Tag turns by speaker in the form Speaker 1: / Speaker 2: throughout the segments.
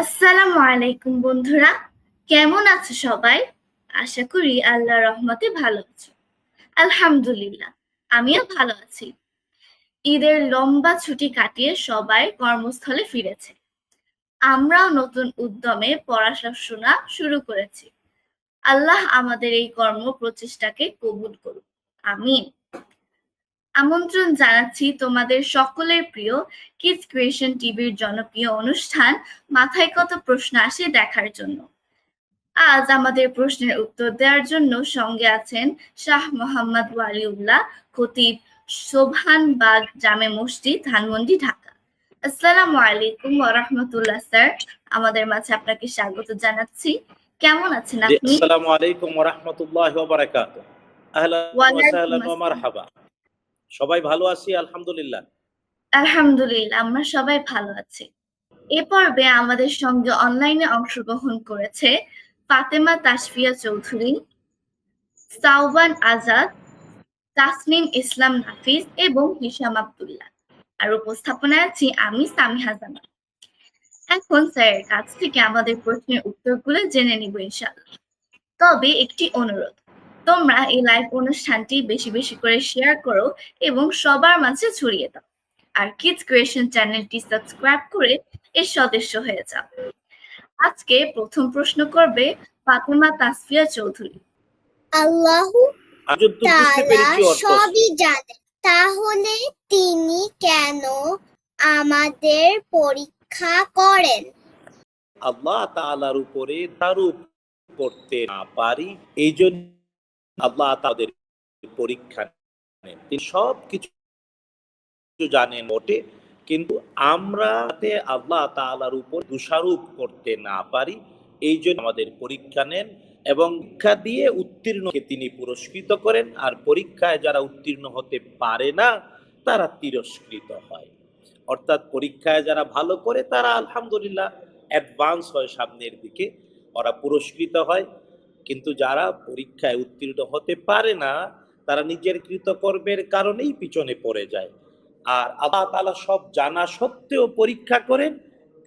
Speaker 1: আসসালামু আলাইকুম বন্ধুরা। কেমন আছো সবাই? আশা করি আল্লাহর রহমতে ভালো আছো। আলহামদুলিল্লাহ, আমিও ভালো আছি। ঈদের লম্বা ছুটি কাটিয়ে সবাই কর্মস্থলে ফিরেছে। আমরাও নতুন উদ্যমে পড়াশোনা শুরু করেছি। আল্লাহ আমাদের এই কর্ম প্রচেষ্টাকে কবুল করুন আমিন। আমন্ত্রণ জানাচ্ছি তোমাদের সকলের প্রিয় কিডস ক্রিয়েশন টিভির জনপ্রিয় অনুষ্ঠান মাথায় কত প্রশ্ন আসে দেখার জন্য। আজ আমাদের প্রশ্নের উত্তর দেওয়ার জন্য সঙ্গে আছেন শাহ মোহাম্মদ ওয়ালিউল্লাহ খতিব সোভান বাগ জামে মসজিদ ধানমন্ডি ঢাকা। আসসালামু আলাইকুম ওরহমতুল্লাহ স্যার। আমাদের মাঝে আপনাকে স্বাগত জানাচ্ছি। কেমন আছেন আপনি?
Speaker 2: আসসালামু আলাইকুম ওয়া রাহমাতুল্লাহি ওয়া বারাকাতুহু। আহলান ওয়া সাহলান ওয়া মারহাবা। সবাই ভালো আছি, আলহামদুলিল্লাহ।
Speaker 1: আলহামদুলিল্লাহ, আমরা সবাই ভালো আছি। এ পর্বে আমাদের সঙ্গে অনলাইনে অংশগ্রহণ করেছে ফাতেমা তাসফিয়া চৌধুরী সাউবান আজাদ, তাসনিম ইসলাম নাফিস এবং হিসাম আবদুল্লাহ। আর উপস্থাপনায় আছি আমি সামিহা জামান। এখন স্যারের কাছ থেকে আমাদের প্রশ্নের উত্তরগুলো জেনে নিব ইনশাআল্লাহ। তবে একটি অনুরোধ তোমরা এই লাইভ অনুষ্ঠানটি বেশি বেশি করে শেয়ার করো এবং সবার মাঝে ছড়িয়ে দাও। আর কিডস ক্রিয়েশন চ্যানেলটি সাবস্ক্রাইব করে এর সদস্য হয়ে যাও। আজকে প্রথম প্রশ্ন করবে ফাতেমা তাসফিয়া চৌধুরী।
Speaker 3: আল্লাহ তাআলা সবই জানেন তাহলে তিনি কেন আমাদের পরীক্ষা করেন?
Speaker 2: আল্লাহ তাআলার উপরে তারুপ করতে না পারি এই জন্য আল্লাহ তাদের পরীক্ষা নেন। তিনি সব কিছু জানেন বটে, কিন্তু আমরা আল্লাহ তাআলার উপর দোষারোপ করতে না পারি, এই জন্য আমাদের পরীক্ষা নেন এবং পরীক্ষা দিয়ে উত্তীর্ণকে তিনি পুরস্কৃত করেন, আর পরীক্ষায় যারা উত্তীর্ণ হতে পারে না, তারা তিরস্কৃত হয়। অর্থাৎ পরীক্ষায় যারা ভালো করে, তারা আলহামদুলিল্লাহ অ্যাডভান্স হয় সামনের দিকে, ওরা পুরস্কৃত হয়। কিন্তু যারা পরীক্ষায় উত্তীর্ণ হতে পারে না তারা নিজের কৃতকর্মের কারণেই পিছনে পড়ে যায়। আর আল্লাহ তালা সব জানা সত্ত্বেও পরীক্ষা করেন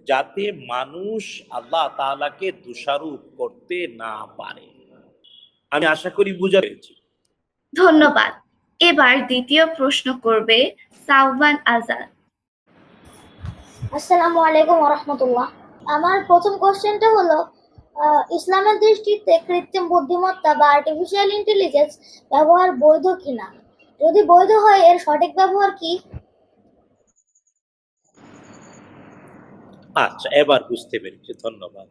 Speaker 2: যাতে মানুষ আল্লাহ তাআলাকে দোষারোপ করতে না পারে। আমি আশা করি বুঝা পেরেছি।
Speaker 1: ধন্যবাদ। এবার দ্বিতীয় প্রশ্ন করবে সাউবান আজাদ।
Speaker 4: আসসালামু আলাইকুম রহমতুল্লাহ। আমার প্রথম কোশ্চেনটা হলো ইসলামের দৃষ্টিতে কৃত্রিম বুদ্ধিমত্তা বা আর্টিফিশিয়াল ইন্টেলিজেন্স ব্যবহার বৈধ কিনা? যদি বৈধ হয়, এর সঠিক ব্যবহার কি?
Speaker 2: আচ্ছা এবার বুঝতে পেরেছি, ধন্যবাদ।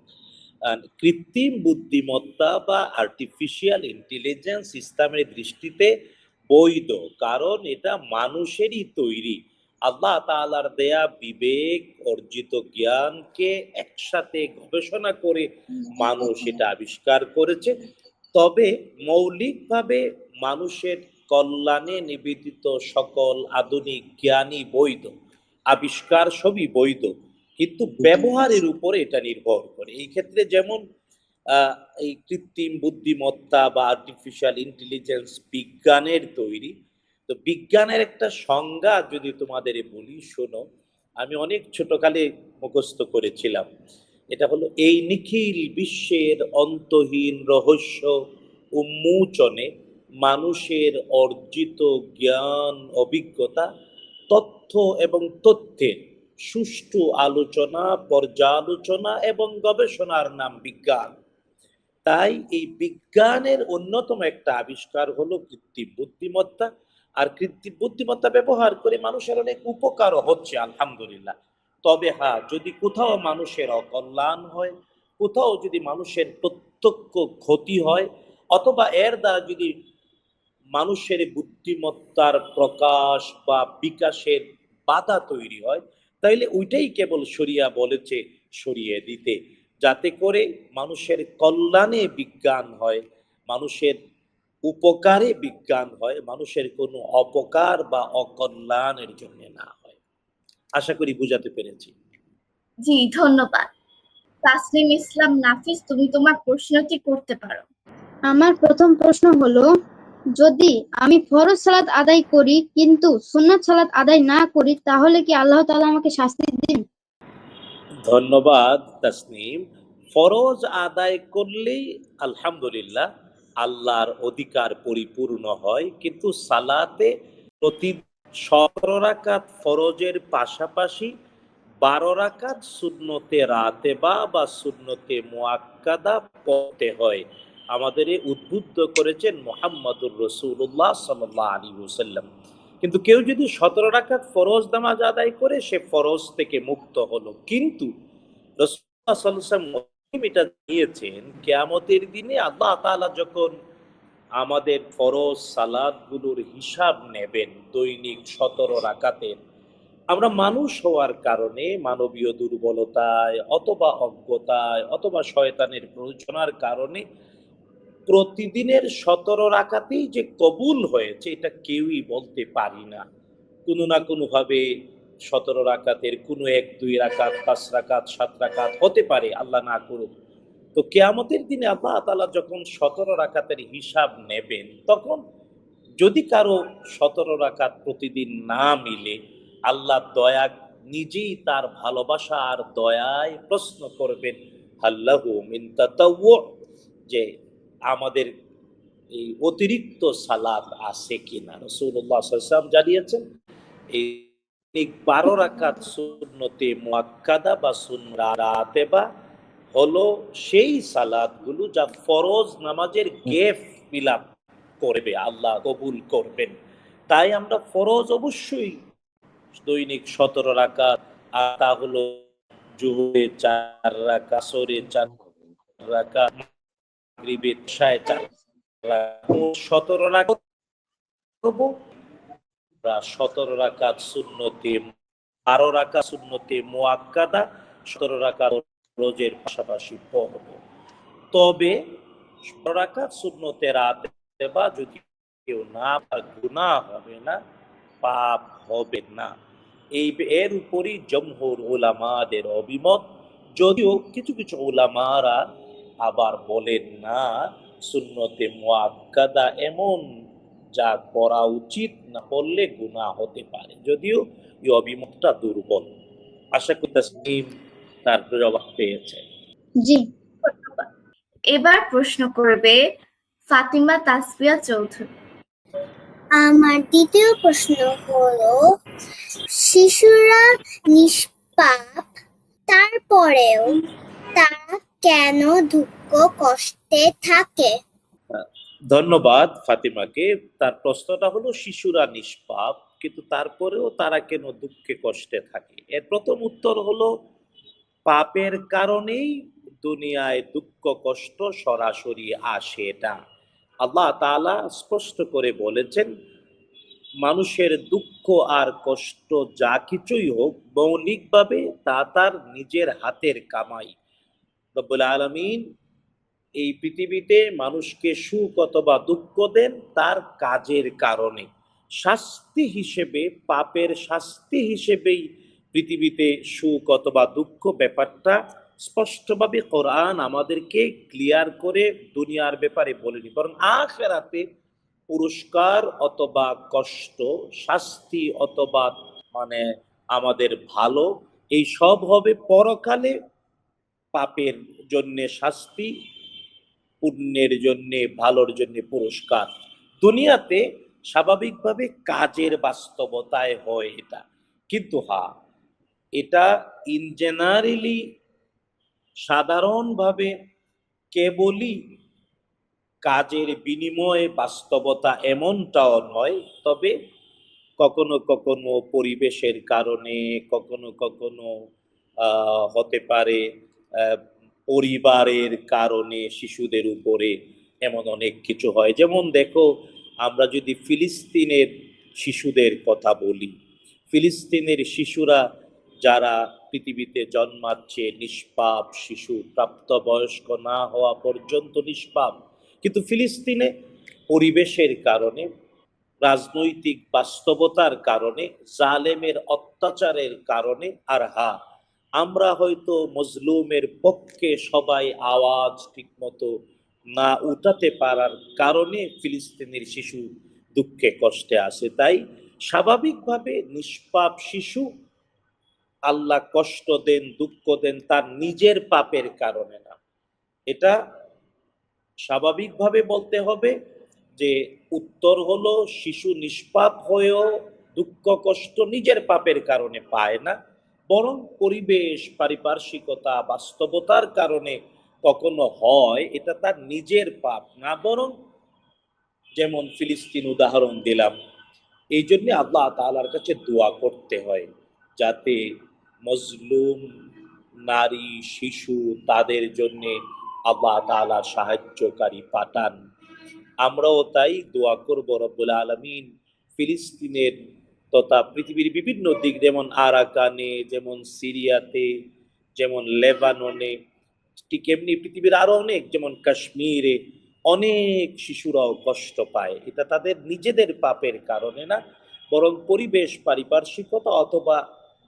Speaker 2: কৃত্রিম বুদ্ধিমত্তা বা আর্টিফিশিয়াল ইন্টেলিজেন্স ইসলামের দৃষ্টিতে বৈধ, কারণ এটা মানুষেরই তৈরি। আল্লাহ তাআলার দেয়া বিবেক, অর্জিত জ্ঞানকে একসাথে গবেষণা করে মানুষ এটা আবিষ্কার করেছে। তবে মৌলিকভাবে মানুষের কল্যাণে নিবেদিত সকল আধুনিক জ্ঞানই বৈধ, আবিষ্কার সবই বৈধ, কিন্তু ব্যবহারের উপরে এটা নির্ভর করে। এই ক্ষেত্রে যেমন এই কৃত্রিম বুদ্ধিমত্তা বা আর্টিফিশিয়াল ইন্টেলিজেন্স বিজ্ঞানের তৈরি তো বিজ্ঞানের একটা সংজ্ঞা যদি তোমাদের বলি, শোনো, আমি অনেক ছোটকালে মুখস্থ করেছিলাম। এটা হলো, এই নিখিল বিশ্বের অন্তহীন রহস্য উন্মোচনে মানুষের অর্জিত জ্ঞান, অভিজ্ঞতা, তথ্য এবং তথ্যের সুষ্ঠু আলোচনা, পর্যালোচনা এবং গবেষণার নাম বিজ্ঞান। তাই এই বিজ্ঞানের অন্যতম একটা আবিষ্কার হলো কৃত্রিম বুদ্ধিমত্তা। আর কৃত্রিম বুদ্ধিমত্তা ব্যবহার করে মানুষের অনেক উপকারও হচ্ছে, আলহামদুলিল্লাহ। তবে হ্যাঁ যদি কোথাও মানুষের অকল্যাণ হয়, কোথাও যদি মানুষের প্রত্যক্ষ ক্ষতি হয়, অথবা এর দ্বারা যদি মানুষের বুদ্ধিমত্তার প্রকাশ বা বিকাশের বাধা তৈরি হয়, তাইলে ওইটাই কেবল সরিয়া বলেছে, সরিয়ে দিতে। যাতে করে মানুষের কল্যাণে বিজ্ঞান হয়, মানুষের উপকারে বিজ্ঞান হয় মানুষের কোনো অপকার বা অকল্যাণের জন্য না হয়। আশা করি বুঝাতে পেরেছি।
Speaker 1: জি ধন্যবাদ। তাসনিম ইসলাম নাফিস তুমি তোমার প্রশ্নটি করতে পারো।
Speaker 5: আমার প্রথম প্রশ্ন হলো যদি আমি ফরজ সালাত আদায় করি কিন্তু সুন্নাত সালাত আদায় না করি তাহলে কি আল্লাহ তাআলা আমাকে শাস্তি দিন
Speaker 2: ধন্যবাদ তাসনিম ফরজ আদায় করলেই আলহামদুলিল্লাহ আল্লাহর অধিকার পরিপূর্ণ হয়, কিন্তু সালাতে প্রতি সতেরো রাকাত ফরজের পাশাপাশি বারো রাকাত শূন্যতে রাতে বা বা মোয়াক্কাদা পড়তে হয়। আমাদের উদ্বুদ্ধ করেছেন মোহাম্মদুর রসুল্লাহ সাল্লাহ আলী ওসাল্লাম কিন্তু কেউ যদি সতেরো রাকাত ফরজ নামাজ আদায় করে, সে ফরজ থেকে মুক্ত হলো। কিন্তু রসুল্লাহ সাল্লাম এটা দিয়েছেন, কেয়ামতের দিনে আল্লাহ তাআলা যখন আমাদের ফরজ সালাদগুলোর হিসাব নেবেন দৈনিক সতেরো রাকাতের আমরা মানুষ হওয়ার কারণে মানবীয় দুর্বলতায় অথবা অজ্ঞতায় অথবা শয়তানের প্ররোচনার কারণে প্রতিদিনের সতেরো রাকাতেই যে কবুল হয়েছে, এটা কেউই বলতে পারি না। কোনো না কোনোভাবে সতেরো রাকাতের কোনো এক, দুই রাকাত, পাঁচ রাকাত, সাত রাকাত হতে পারে, আল্লাহ না করুক। তো কেয়ামতের দিনে আল্লাহ তাআলা যখন সতেরো রাকাতের হিসাব নেবেন, তখন যদি কারও সতেরো রাকাত প্রতিদিন না মিলে, আল্লাহ দয়া নিজেই তার ভালোবাসা আর দয়ায় প্রশ্ন করবেন আল্লাহ যে আমাদের এই অতিরিক্ত সালাদ আছে কিনা? রসুল্লাহ জানিয়েছেন, এই বারো রাকাত সুন্নতে মুয়াক্কাদা বা সুন্নাতে বা হলো সেই সালাদগুলো যা ফরজ নামাজের গেফ বিলাপ করবে, আল্লাহ কবুল করবেন। তাই আমরা ফরজ অবশ্যই দৈনিক সতেরো রাকাত, আর তা হলো জুহুরে চার রাকাত, আসরে চার মাগরিবের চার সতেরো করব আমরা সতেরো রাকাত শূন্যতে বারো রাকাত শূন্যতে মোয়াক্কাদা সতেরো রাকাত রোজের পাশাপাশি পড়ব। তবে সতেরো রাকাত শূন্যতে রাতে বা যদি কেউ না গুণা হবে না, পাপ হবে না। এই এর উপরই জমহুর ওলামাদের অভিমত। যদিও কিছু কিছু ওলামারা আবার বলেন, না, সুন্নতে মুআক্কাদা এমন যা করা উচিত না করলে গুণা হতে পারে। যদিও এই অভিমতটা দুর্বল। আশা করি তার জবাব পেয়েছে।
Speaker 5: জি
Speaker 1: এবার প্রশ্ন করবে ফাতিমা তাসফিয়া চৌধুরী।
Speaker 3: আমার দ্বিতীয় প্রশ্ন হলো শিশুরা নিষ্পাপ তারপরেও তারা কেন দুঃখ কষ্টে থাকে?
Speaker 2: ধন্যবাদ ফাতিমাকে। তার প্রশ্নটা হলো, শিশুরা নিষ্পাপ, কিন্তু তারপরেও তারা কেন দুঃখে কষ্টে থাকে? এর প্রথম উত্তর হলো, পাপের কারণেই দুনিয়ায় দুঃখ, কষ্ট সরাসরি আসে এটা আল্লাহ তালা স্পষ্ট করে বলেছেন, মানুষের দুঃখ আর কষ্ট যা কিছুই হোক, মৌলিকভাবে তা তার নিজের হাতের কামাই। রব্বুল আলমিন এই পৃথিবীতে মানুষকে সুখ অথবা দুঃখ দেন তার কাজের কারণে। শাস্তি হিসেবে, পাপের শাস্তি হিসেবেই পৃথিবীতে সুখ অথবা দুঃখ ব্যাপারটা স্পষ্টভাবে কোরআন আমাদেরকে ক্লিয়ার করে দুনিয়ার ব্যাপারে বলেনি। বরং আখেরাতে পুরস্কার অথবা কষ্ট, শাস্তি অথবা মানে আমাদের ভালো, এই সব হবে পরকালে পাপের জন্যে শাস্তি পুণ্যের জন্যে, ভালোর জন্যে পুরস্কার। দুনিয়াতে স্বাভাবিকভাবে কাজের বাস্তবতায় হয় এটা। কিন্তু হা, এটা ইন জেনারেলি সাধারণভাবে কেবলই কাজের বিনিময়ে বাস্তবতা এমনটাও নয়, তবে কখনো কখনো পরিবেশের কারণে, কখনো কখনো হতে পারে পরিবারের কারণে শিশুদের উপরে এমন অনেক কিছু হয়। যেমন দেখো, আমরা যদি ফিলিস্তিনের শিশুদের কথা বলি, ফিলিস্তিনের শিশুরা যারা পৃথিবীতে জন্মাচ্ছে নিষ্পাপ শিশু, প্রাপ্তবয়স্ক না হওয়া পর্যন্ত নিষ্পাপ, কিন্তু ফিলিস্তিনে পরিবেশের কারণে, রাজনৈতিক বাস্তবতার কারণে, জালেমের অত্যাচারের কারণে আর হা আমরা হয়তো মজলুমের পক্ষে সবাই আওয়াজ ঠিকমতো না উঠাতে পারার কারণে ফিলিস্তিনের শিশু দুঃখে কষ্টে আসে। তাই স্বাভাবিকভাবে নিষ্পাপ শিশু আল্লাহ কষ্ট দেন, দুঃখ দেন তার নিজের পাপের কারণে না। এটা স্বাভাবিকভাবে বলতে হবে যে উত্তর হলো, শিশু নিষ্পাপ হয়েও দুঃখ কষ্ট নিজের পাপের কারণে পায় না। বরং পরিবেশ, পারিপার্শ্বিকতা, বাস্তবতার কারণে কখনো হয়, এটা তার নিজের পাপ, না বরং যেমন ফিলিস্তিন উদাহরণ দিলাম। এই জন্য আল্লাহ তাআলার কাছে দোয়া করতে হয়, যাতে মজলুম নারী, শিশু তাদের জন্য আল্লাহ তাআলা সাহায্যকারী পাঠান। আমরাও তাই দোয়া করব রব্বুল আলমিন, ফিলিস্তিনের তথা পৃথিবীর বিভিন্ন দিক, যেমন আরাকানে, যেমন সিরিয়াতে, যেমন লেবাননে, ঠিক এমনি পৃথিবীর আরও অনেক, যেমন কাশ্মীরে অনেক শিশুরাও কষ্ট পায়। এটা তাদের নিজেদের পাপের কারণে না, বরং পরিবেশ, পারিপার্শ্বিকতা অথবা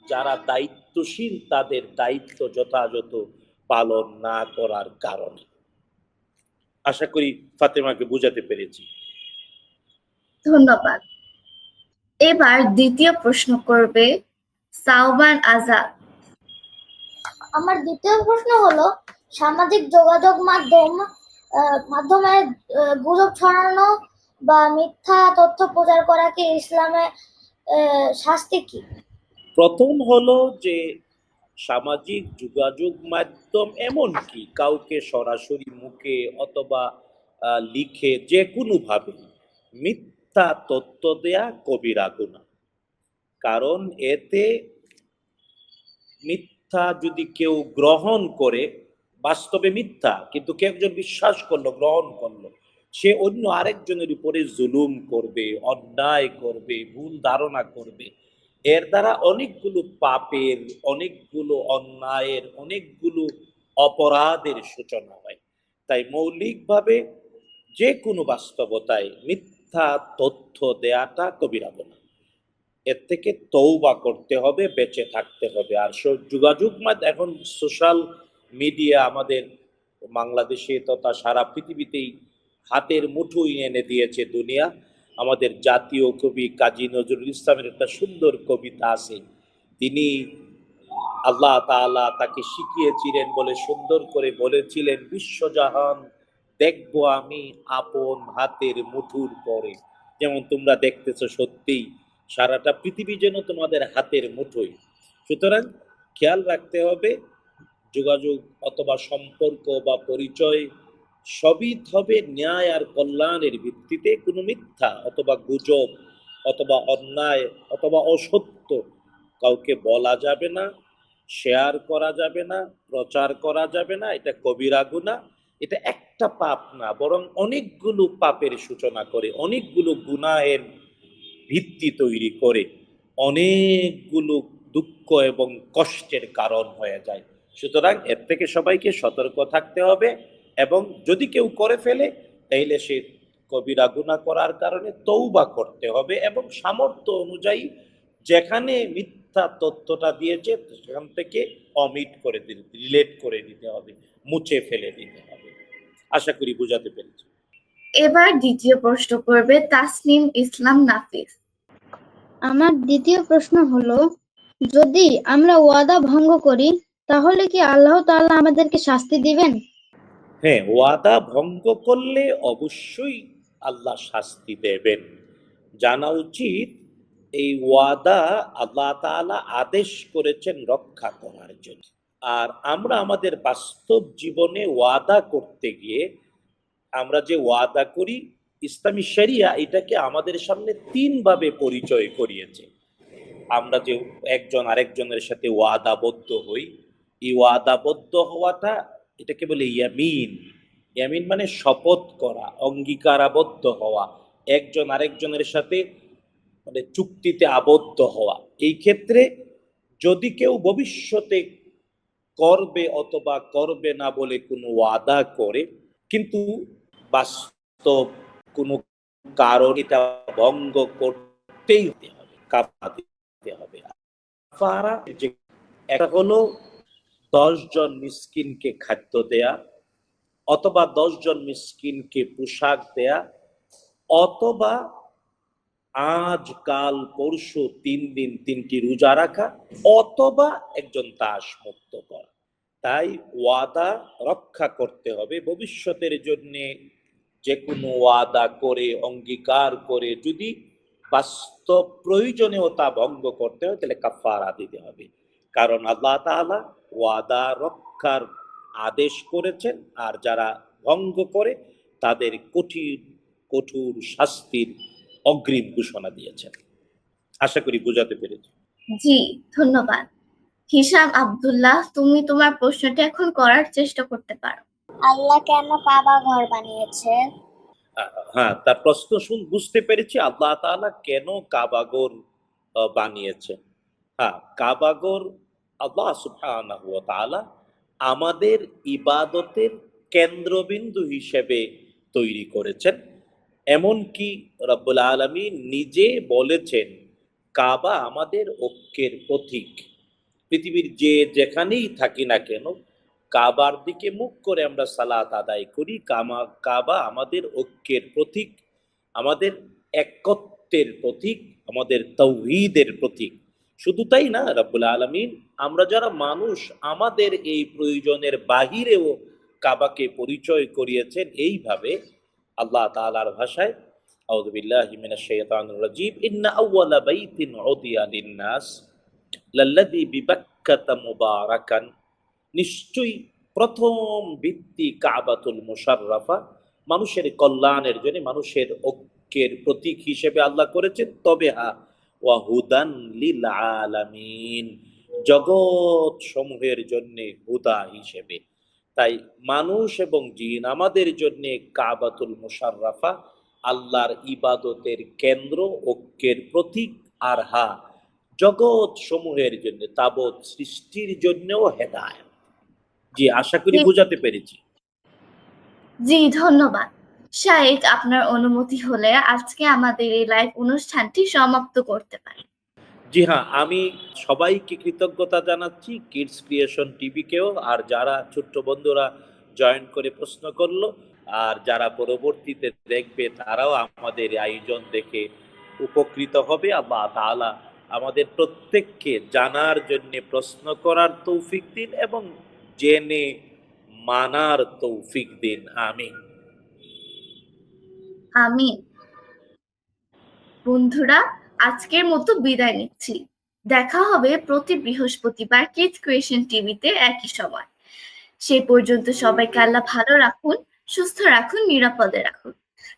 Speaker 2: যারা দায়িত্বশীল, তাদের দায়িত্ব যথাযথ পালন না করার কারণে। আশা করি ফাতেমাকে বুঝাতে পেরেছি।
Speaker 1: ধন্যবাদ। এবার দ্বিতীয় প্রশ্ন করবে সাউবান আজাদ।
Speaker 4: আমার দ্বিতীয় প্রশ্ন হলো সামাজিক যোগাযোগ মাধ্যম মাধ্যমে গুজব ছড়ানো বা মিথ্যা তথ্য প্রচার করা কি ইসলামে আহ, শাস্তি কি?
Speaker 2: প্রথম হলো যে সামাজিক যোগাযোগ মাধ্যম এমন কি? কাউকে সরাসরি মুখে অথবা আহ, লিখে যে কোনোভাবে মিথ্যা তথ্য দেয়া কবিরা গুনাহ কারণ এতে মিথ্যা যদি কেউ গ্রহণ করে, বাস্তবে মিথ্যা, কিন্তু কেউ একজন বিশ্বাস করল, গ্রহণ করল, সে অন্য আরেকজনের উপরে জুলুম করবে, অন্যায় করবে, ভুল ধারণা করবে। এর দ্বারা অনেকগুলো পাপের, অনেকগুলো অন্যায়ের, অনেকগুলো অপরাধের সূচনা হয়। তাই মৌলিকভাবে যে কোনো বাস্তবতায় মিথ্যা তথ্য দেয়াটা কবিরা গুনাহ। এর থেকে তৌবা করতে হবে, বেঁচে থাকতে হবে। আর যোগাযোগ মাধ্যম এখন সোশ্যাল মিডিয়া আমাদের বাংলাদেশে তথা সারা পৃথিবীতেই হাতের মুঠোই এনে দিয়েছে দুনিয়া। আমাদের জাতীয় কবি কাজী নজরুল ইসলামের একটা সুন্দর কবিতা আছে। তিনি আল্লাহ তাকে শিখিয়েছিলেন বলে সুন্দর করে বলেছিলেন বিশ্বজাহান দেখব আমি আপন হাতের মুঠুর পরে। যেমন তোমরা দেখতেছো সত্যিই, সারাটা পৃথিবী যেন তোমাদের হাতের মুঠোই সুতরাং খেয়াল রাখতে হবে, যোগাযোগ অথবা সম্পর্ক বা পরিচয় সবই হবে ন্যায় আর কল্যাণের ভিত্তিতে। কোনো মিথ্যা অথবা গুজব অথবা অন্যায় অথবা অসত্য কাউকে বলা যাবে না শেয়ার করা যাবে না, প্রচার করা যাবে না, এটা কবিরা গুনাহ এটা একটা পাপ না, বরং অনেকগুলো পাপের সূচনা করে, অনেকগুলো গুনাহের ভিত্তি তৈরি করে, অনেকগুলো দুঃখ এবং কষ্টের কারণ হয়ে যায়। সুতরাং এর থেকে সবাইকে সতর্ক থাকতে হবে এবং যদি কেউ করে ফেলে, তাইলে সে কবিরা গুনাহ করার কারণে তৌবা করতে হবে এবং সামর্থ্য অনুযায়ী যেখানে মিথ্যা তথ্যটা দিয়েছে, সেখান থেকে অমিট করে দিতে রিলেট করে দিতে হবে, মুছে ফেলে দিতে হবে। আশা করি বুঝাতে পেরেছি।
Speaker 1: এবার দ্বিতীয় প্রশ্ন করবে তাসনিম ইসলাম নাফিস।
Speaker 5: আমার দ্বিতীয় প্রশ্ন হলো যদি আমরা ওয়াদা ভঙ্গ করি তাহলে কি আল্লাহ তাআলা আমাদেরকে শাস্তি দিবেন?
Speaker 2: হ্যাঁ ওয়াদা ভঙ্গ করলে অবশ্যই আল্লাহ শাস্তি দেবেন। জানা উচিত এই ওয়াদা আল্লাহ তাআলা আদেশ করেছেন রক্ষা করার জন্য। আর আমরা আমাদের বাস্তব জীবনে ওয়াদা করতে গিয়ে আমরা যে ওয়াদা করি, ইসলামী শরিয়া এটাকে আমাদের সামনে তিন ভাবে পরিচয় করিয়েছে। আমরা যে একজন আরেকজনের সাথে ওয়াদাবদ্ধ হই, এই ওয়াদাবদ্ধ হওয়াটা এটাকে বলে ইয়ামিন। ইয়ামিন মানে শপথ করা, অঙ্গীকারাবদ্ধ হওয়া, একজন আরেকজনের সাথে মানে চুক্তিতে আবদ্ধ হওয়া। এই ক্ষেত্রে যদি কেউ ভবিষ্যতে করবে অথবা করবে না বলে কোনো ওয়াদা করে, কিন্তু বাস্তব কোনো কারণ এটা ভঙ্গ করতেই হবে কাফা দিতে হবে। যে একটা হলো দশ জন মিসকিনকে খাদ্য দেয়া অথবা দশজন মিসকিনকে পোশাক দেয়া অথবা আজ, কাল, পরশু তিন দিন তিনটি রোজা রাখা অথবা একজন দাস মুক্ত করা। তাই ওয়াদা রক্ষা করতে হবে। ভবিষ্যতের জন্য যে কোনো ওয়াদা করে, অঙ্গীকার করে যদি বাস্তব প্রয়োজনেও তা ভঙ্গ করতে হয়, তাহলে কাফারা দিতে হবে। কারণ আল্লাহ তাআলা ওয়াদা রক্ষার আদেশ করেছেন আর যারা ভঙ্গ করে, তাদের কঠিন, কঠোর শাস্তির অগ্রিম ঘোষণা দিয়েছেন। আশা করি বুঝাতে পেরেছি।
Speaker 1: জি, ধন্যবাদ। হিসাম আব্দুল্লাহ তুমি তোমার প্রশ্নটা এখন করার চেষ্টা করতে পারো।
Speaker 3: আল্লাহ কেন কাবা ঘর বানিয়েছে?
Speaker 2: হ্যাঁ তার প্রশ্ন শুন বুঝতে পেরেছি। আল্লাহ তাআলা কেন কাবাগর বানিয়েছেন হ্যাঁ কাবাগর আল্লাহ সুবহানাহু ওয়া তাআলা আমাদের ইবাদতের কেন্দ্রবিন্দু হিসেবে তৈরি করেছেন। এমনকি রব্বুল আলামিন নিজে বলেছেন কাবা আমাদের ঐক্যের প্রতীক। পৃথিবীর যে যেখানেই থাকি না কেন, কাবার দিকে মুখ করে আমরা সালাত আদায় করি। কামা, কাবা আমাদের ঐক্যের প্রতীক, আমাদের একত্বের প্রতীক, আমাদের তৌহিদের প্রতীক। শুধু তাই না, রব্বুল আলমিন, আমরা যারা মানুষ, আমাদের এই প্রয়োজনের বাহিরেও কাবাকে পরিচয় করিয়েছেন এইভাবে আল্লাহ তাআলার ভাষায়, আউযু বিল্লাহি মিনাশ শাইতানির রাজীম, ইন্না আউওয়ালা বাইতিন উদিয়া লিন-নাস মুবারাকান নিশ্চয়ই প্রথম ভিত্তি কাবাতুল মুশাররাফা, মানুষের কল্যাণের জন্য, মানুষের ঐক্যের প্রতীক হিসেবে আল্লাহ করেছেন। তবে হা ওয়াহুদান লিল আলামিন, জগৎ সমূহের জন্য হুদা হিসেবে। তাই মানুষ এবং জিন আমাদের জন্য কাবাতুল মুশাররাফা আল্লাহর ইবাদতের কেন্দ্র, ঐক্যের প্রতীক। আর হা জগৎ সমূহের জন্য তাবৎ সৃষ্টির জন্যও হেদায়ত। জি আশা করি। বুঝাতে পেরেছি।
Speaker 1: জি ধন্যবাদ। শাহেদ আপনার অনুমতি হলে আজকে আমাদের এই লাইভ অনুষ্ঠানটি সমাপ্ত করতে পারি।
Speaker 2: জি হ্যাঁ আমি সবাইকে কৃতজ্ঞতা জানাচ্ছি কিডস ক্রিয়েশন টিভিকেও আর যারা ছোট্ট বন্ধুরা জয়েন করে প্রশ্ন করল আর যারা পরবর্তীতে দেখবে তারাও আমাদের আয়োজন দেখে উপকৃত হবে। আল্লাহ তাআলা আমাদের প্রত্যেককে জানার জন্য প্রশ্ন করার তৌফিক দিন এবং জেনে মানার তৌফিক দিন। আমিন।
Speaker 1: আমি বন্ধুরা আজকের মতো বিদায় নিচ্ছি। দেখা হবে প্রতি বৃহস্পতিবার কিডস ক্রিয়েশন টিভিতে একই সময়। সে পর্যন্ত সবাইকে আল্লাহ ভালো রাখুন সুস্থ রাখুন নিরাপদে রাখুন।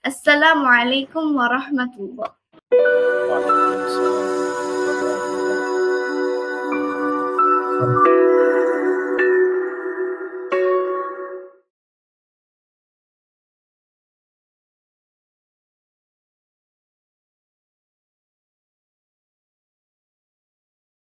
Speaker 1: আসসালামু আলাইকুম ওয়া রাহমাতুল্লাহ।